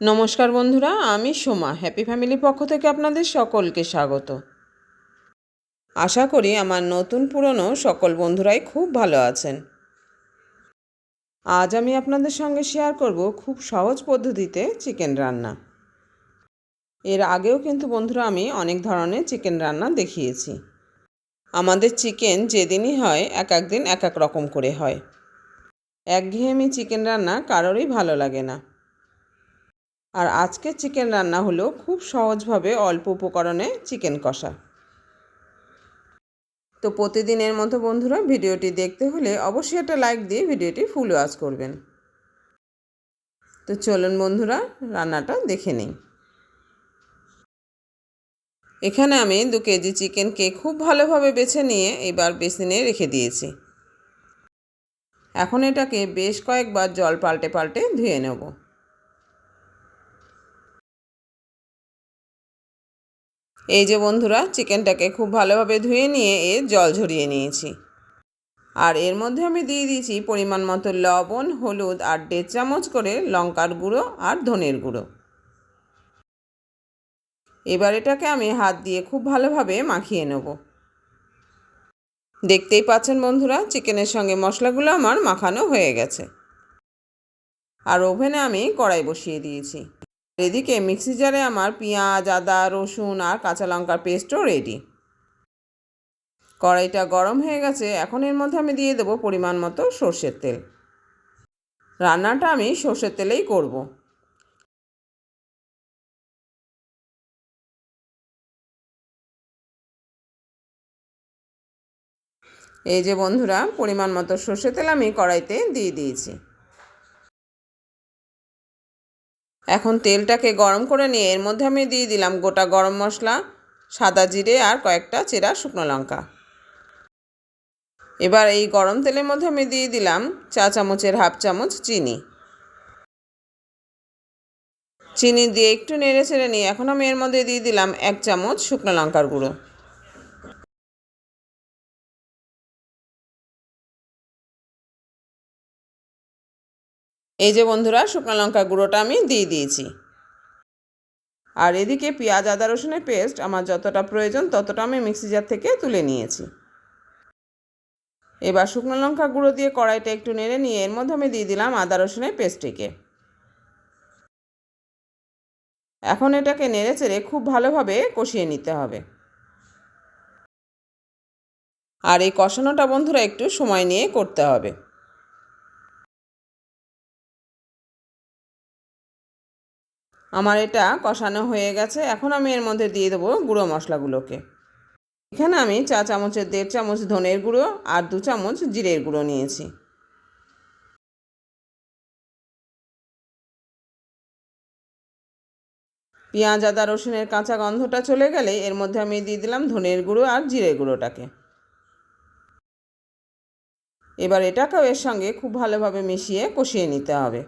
নমস্কার বন্ধুরা, আমি সোমা। হ্যাপি ফ্যামিলি পক্ষ থেকে আপনাদের সকলকে স্বাগত। আশা করি আমার নতুন পুরনো সকল বন্ধুরাই খুব ভালো আছেন। আজ আমি আপনাদের সঙ্গে শেয়ার করব খুব সহজ পদ্ধতিতে চিকেন রান্না। এর আগেও কিন্তু বন্ধুরা আমি অনেক ধরনের চিকেন রান্না দেখিয়েছি। আমাদের চিকেন যেদিনই হয়, এক এক দিন এক এক রকম করে হয়। একঘেয়েমি চিকেন রান্না কারোরই ভালো লাগে না। আর আজকে চিকেন রান্না হলো খুব সহজভাবে অল্প উপকরণে চিকেন কষা। তো প্রতিদিনের মতো বন্ধুরা, ভিডিওটি দেখতে হলে অবশ্যই একটা লাইক দিয়ে ভিডিওটি ফুল ওয়াচ করবেন। তো চলুন বন্ধুরা, রান্নাটা দেখে নিই। এখানে আমি দু কেজি চিকেনকে খুব ভালোভাবে বেছে নিয়ে এবার বেসিনে রেখে দিয়েছি। এখন এটাকে বেশ কয়েকবার জল পাল্টে পাল্টে ধুয়ে নেব। এই যে বন্ধুরা চিকেনটাকে খুব ভালোভাবে ধুয়ে নিয়ে এর জল ঝরিয়ে নিয়েছি। আর এর মধ্যে আমি দিয়ে দিয়েছি পরিমাণ মতো লবণ, হলুদ আর দেড় চামচ করে লঙ্কার গুঁড়ো আর ধনের গুঁড়ো। এবার এটাকে আমি হাত দিয়ে খুব ভালোভাবে মাখিয়ে নেব। দেখতেই পাচ্ছেন বন্ধুরা চিকেনের সঙ্গে মশলাগুলো আমার মাখানো হয়ে গেছে। আর ওভেনে আমি কড়াই বসিয়ে দিয়েছি। এদিকে মিক্সি জারে আমার পেঁয়াজ, আদা, রসুন আর কাঁচা লঙ্কার পেস্টও রেডি কড়াইটা গরম হয়ে গেছে, এখন এর মধ্যে আমি দিয়ে দেবো পরিমাণ মতো সর্ষের তেল। রান্নাটা আমি সর্ষের তেলেই করব। এই যে বন্ধুরা, পরিমাণ মতো সর্ষের তেল আমি কড়াইতে দিয়ে দিয়েছি। এখন তেলটাকে গরম করে নিয়ে এর মধ্যে আমি দিয়ে দিলাম গোটা গরম মশলা, সাদা জিরে আর কয়েকটা চেরা শুকনো লঙ্কা। এবার এই গরম তেলের মধ্যে আমি দিয়ে দিলাম চা চামচের হাফ চামচ চিনি। চিনি দিয়ে একটু নেড়ে ছেড়ে নিয়ে এখন আমি এর মধ্যে দিয়ে দিলাম এক চামচ শুকনো লঙ্কার গুঁড়ো। এই যে বন্ধুরা, শুকনো লঙ্কা গুঁড়োটা আমি দিয়ে দিয়েছি। আর এদিকে পেঁয়াজ, আদা, রসুনের পেস্ট আমার যতটা প্রয়োজন ততটা আমি মিক্সি জার থেকে তুলে নিয়েছি। এবার শুকনো লঙ্কা গুঁড়ো দিয়ে কড়াইটা একটু নেড়ে নিয়ে এর মধ্যে আমি দিয়ে দিলাম আদা, রসুনের পেস্টটিকে। এখন এটাকে নেড়ে চেড়ে খুব ভালোভাবে কষিয়ে নিতে হবে। আর এই কষানোটা বন্ধুরা একটু সময় নিয়ে করতে হবে। আমার এটা কষানো হয়ে গেছে। এখন আমি এর মধ্যে দিয়ে দেবো গুঁড়ো মশলাগুলোকে। এখানে আমি চা চামচের দেড় চামচ ধনের গুঁড়ো আর দু চামচ জিরের গুঁড়ো নিয়েছি। পেঁয়াজ, আদা, রসুনের কাঁচা গন্ধটা চলে গেলে এর মধ্যে আমি দিয়ে দিলাম ধনের গুঁড়ো আর জিরের গুঁড়োটাকে। এবার এটাকেও এর সঙ্গে খুব ভালোভাবে মিশিয়ে কষিয়ে নিতে হবে।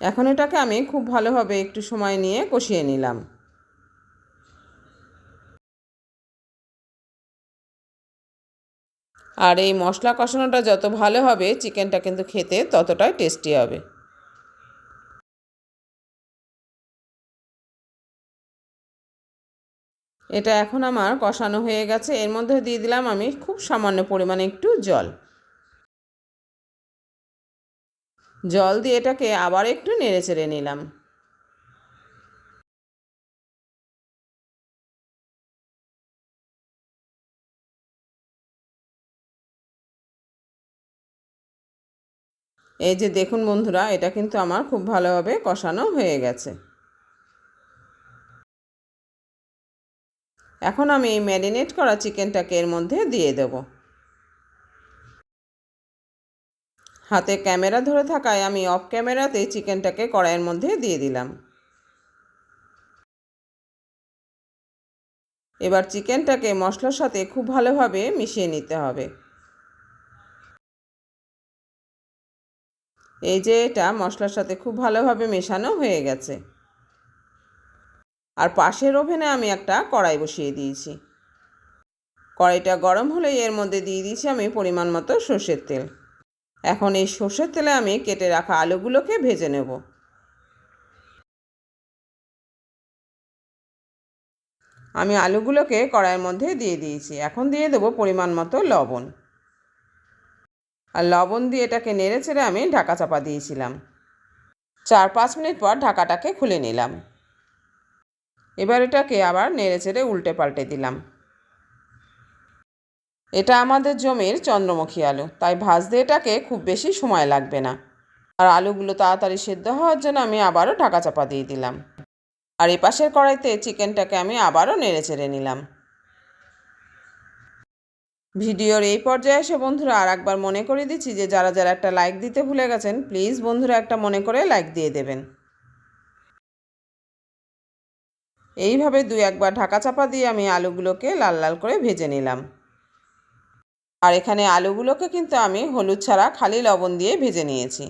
এখন এটাকে আমি খুব ভালোভাবে একটু সময় নিয়ে কষিয়ে নিলাম। আর এই মশলা কষানোটা যত ভালো হবে, চিকেনটা কিন্তু খেতে ততটাই টেস্টি হবে। এটা এখন আমার কষানো হয়ে গেছে। এর মধ্যে দিয়ে দিলাম আমি খুব সামান্য পরিমাণে একটু জল। জল দিয়ে এটাকে আবার একটু নেড়ে চেড়ে নিলাম। এই যে দেখুন বন্ধুরা, এটা কিন্তু আমার খুব ভালোভাবে কষানো হয়ে গেছে। এখন আমি এই ম্যারিনেট করা চিকেনটাকে এর মধ্যে দিয়ে দেবো। হাতে ক্যামেরা ধরে থাকায় আমি অফ ক্যামেরাতে চিকেনটাকে কড়াইয়ের মধ্যে দিয়ে দিলাম। এবার চিকেনটাকে মশলার সাথে খুব ভালোভাবে মিশিয়ে নিতে হবে। এই যে এটা মশলার সাথে খুব ভালোভাবে মেশানো হয়ে গেছে। আর পাশের ওভেনে আমি একটা কড়াই বসিয়ে দিয়েছি। কড়াইটা গরম হলেই এর মধ্যে দিয়ে দিয়েছি আমি পরিমাণ মতো সর্ষের তেল। এখন এই সর্ষের তেলে আমি কেটে রাখা আলুগুলোকে ভেজে নেব। আমি আলুগুলোকে কড়াইয়ের মধ্যে দিয়ে দিয়েছি। এখন দিয়ে দেবো পরিমাণ মতো লবণ। আর লবণ দিয়ে এটাকে নেড়ে ছেড়ে আমি ঢাকা চাপা দিয়েছিলাম। চার পাঁচ মিনিট পর ঢাকাটাকে খুলে নিলাম। এবার এটাকে আবার নেড়ে চেড়ে উল্টে পাল্টে দিলাম। এটা আমাদের জমির চন্দ্রমুখী আলু, তাই ভাজতে এটাকে খুব বেশি সময় লাগবে না। আর আলুগুলো তাড়াতাড়ি সেদ্ধ হওয়ার জন্য আমি আবারও ঢাকা চাপা দিয়ে দিলাম। আর এই পাশের কড়াইতে চিকেনটাকে আমি আবারও নেড়ে চেড়ে নিলাম। ভিডিওর এই পর্যায়ে এসে বন্ধুরা আর একবার মনে করে দিচ্ছি যে যারা যারা একটা লাইক দিতে ভুলে গেছেন, প্লিজ বন্ধুরা একটা মনে করে লাইক দিয়ে দেবেন। এইভাবে দুই একবার ঢাকা চাপা দিয়ে আমি আলুগুলোকে লাল লাল করে ভেজে নিলাম। আর এখানে আলুগুলোকে কিন্তু আমি হলুদ ছাড়া খালি লবণ দিয়ে ভেজে নিয়েছি।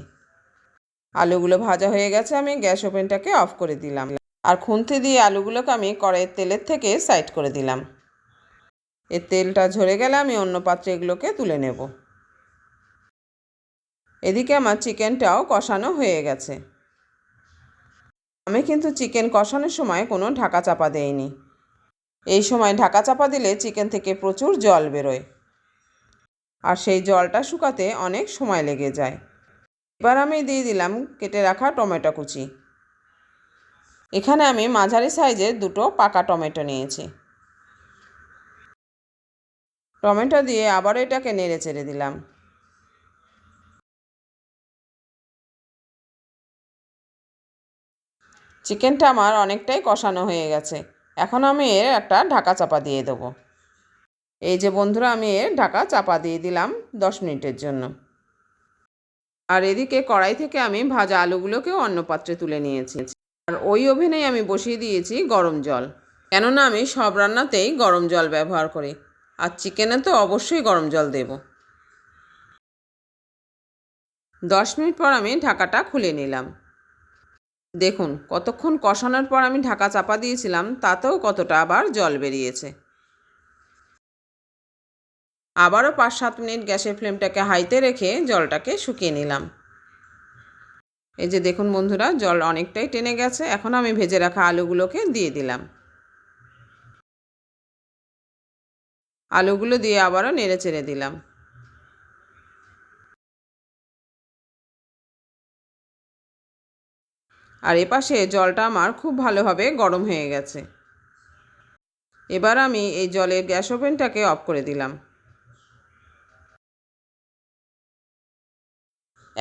আলুগুলো ভাজা হয়ে গেছে, আমি গ্যাস ওভেনটাকে অফ করে দিলাম। আর খুন্তি দিয়ে আলুগুলোকে আমি কড়াইয়ের তেলের থেকে সাইড করে দিলাম। এর তেলটা ঝরে গেলে আমি অন্য পাত্রে এগুলোকে তুলে নেব। এদিকে আমার চিকেনটাও কষানো হয়ে গেছে। আমি কিন্তু চিকেন কষানোর সময় কোনো ঢাকা চাপা দেইনি। এই সময় ঢাকা চাপা দিলে চিকেন থেকে প্রচুর জল বেরোয়। আর সেই জলটা শুকাতে অনেক সময় লেগে যায়। এবার আমি দিয়ে দিলাম কেটে রাখা টমেটো কুচি। এখানে আমি মাঝারি সাইজের দুটো পাকা টমেটো নিয়েছি। টমেটো দিয়ে আবার এটাকে নেড়ে চেড়ে দিলাম। চিকেনটা আমার অনেকটাই কষানো হয়ে গেছে। এখন আমি এর একটা ঢাকা চাপা দিয়ে দেবো। এই যে বন্ধুরা, আমি এর ঢাকা চাপা দিয়ে দিলাম দশ মিনিটের জন্য। আর এদিকে কড়াই থেকে আমি ভাজা আলুগুলোকেও অন্য পাত্রে তুলে নিয়েছি। আর ওই ওভেনেই আমি বসিয়ে দিয়েছি গরম জল। কেননা আমি সব রান্নাতেই গরম জল ব্যবহার করি। আর চিকেনে তো অবশ্যই গরম জল দেব। দশ মিনিট পর আমি ঢাকাটা খুলে নিলাম। দেখুন, কতক্ষণ কষানোর পর আমি ঢাকা চাপা দিয়েছিলাম, তাতেও কতটা আবার জল বেরিয়েছে। আবারও পাঁচ সাত মিনিট গ্যাসের ফ্লেমটাকে হাইতে রেখে জলটাকে শুকিয়ে নিলাম। এই যে দেখুন বন্ধুরা, জল অনেকটাই টেনে গেছে। এখন আমি ভেজে রাখা আলুগুলোকে দিয়ে দিলাম। আলুগুলো দিয়ে আবারও নেড়ে চেড়ে দিলাম। আর এপাশে জলটা আমার খুব ভালোভাবে গরম হয়ে গেছে। এবার আমি এই জলের গ্যাস ওভেনটাকে অফ করে দিলাম।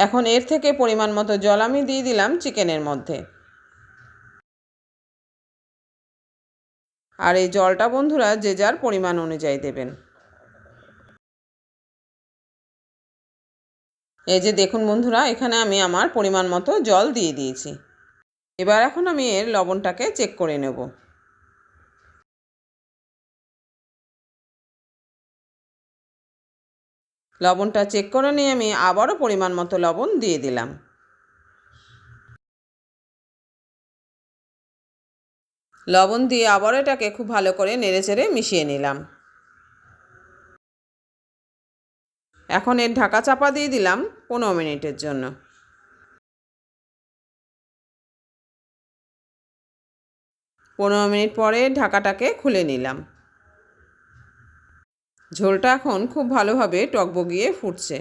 এখন এর থেকে পরিমাণ মতো জল আমি দিয়ে দিলাম চিকেনের মধ্যে। আর এই জলটা বন্ধুরা যে যার পরিমাণ অনুযায়ী দেবেন। এই যে দেখুন বন্ধুরা, এখানে আমি আমার পরিমাণ মতো জল দিয়ে দিয়েছি। এবার এখন আমি এর লবণটাকে চেক করে নেব। লবণটা চেক করে নিয়ে আমি আবারও পরিমাণ মতো লবণ দিয়ে দিলাম। লবণ দিয়ে আবার এটাকে খুব ভালো করে নেড়েচেড়ে মিশিয়ে নিলাম। এখন এর ঢাকা চাপা দিয়ে দিলাম পনেরো মিনিটের জন্য। পনেরো মিনিট পরে ঢাকাটাকে খুলে নিলাম। ঝোলটা এখন খুব ভালোভাবে টকবগিয়ে ফুটছে।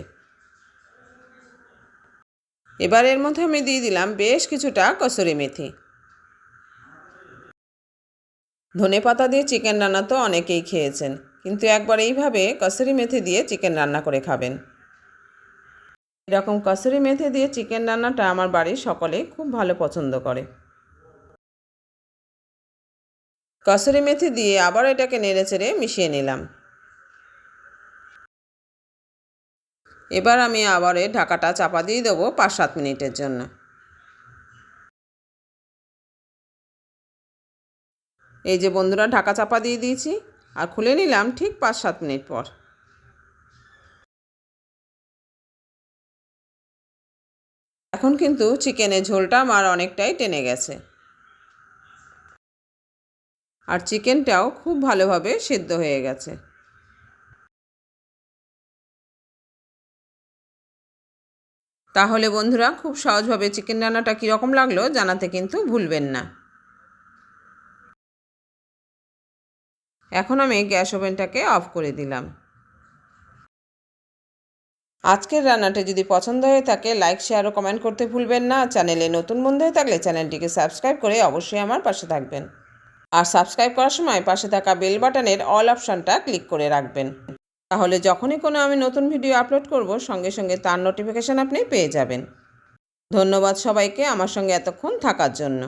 এবার এর মধ্যে আমি দিয়ে দিলাম বেশ কিছুটা কসুরি মেথি। ধনে পাতা দিয়ে চিকেন রান্না তো অনেকেই খেয়েছেন, কিন্তু একবার এইভাবে কসুরি মেথি দিয়ে চিকেন রান্না করে খাবেন। এরকম কসুরি মেথি দিয়ে চিকেন রান্নাটা আমার বাড়ির সকলে খুব ভালো পছন্দ করে। কসুরি মেথি দিয়ে আবার এটাকে নেড়ে চেড়ে মিশিয়ে নিলাম। এবার আমি আবার ঢাকাটা চাপা দিয়ে দেবো পাঁচ সাত মিনিটের জন্য। এই যে বন্ধুরা, ঢাকা চাপা দিয়ে দিয়েছি আর খুলে নিলাম ঠিক পাঁচ সাত মিনিট পর। এখন কিন্তু চিকেনের ঝোলটা আমার অনেকটাই টেনে গেছে। আর চিকেনটাও খুব ভালোভাবে সেদ্ধ হয়ে গেছে। তাহলে বন্ধুরা খুব সহজভাবে চিকেন রান্নাটা কীরকম লাগল জানাতে কিন্তু ভুলবেন না। এখন আমি গ্যাস ওভেনটাকে অফ করে দিলাম। আজকের রান্নাটি যদি পছন্দ হয়ে থাকে, লাইক, শেয়ার ও কমেন্ট করতে ভুলবেন না। চ্যানেলে নতুন বন্ধু হয়ে থাকলে চ্যানেলটিকে সাবস্ক্রাইব করে অবশ্যই আমার পাশে থাকবেন। আর সাবস্ক্রাইব করার সময় পাশে থাকা বেল বাটনের অল অপশানটা ক্লিক করে রাখবেন। তাহলে যখনই কোনো আমি নতুন ভিডিও আপলোড করব, সঙ্গে সঙ্গে তার নোটিফিকেশান আপনি পেয়ে যাবেন। ধন্যবাদ সবাইকে আমার সঙ্গে এতক্ষণ থাকার জন্য।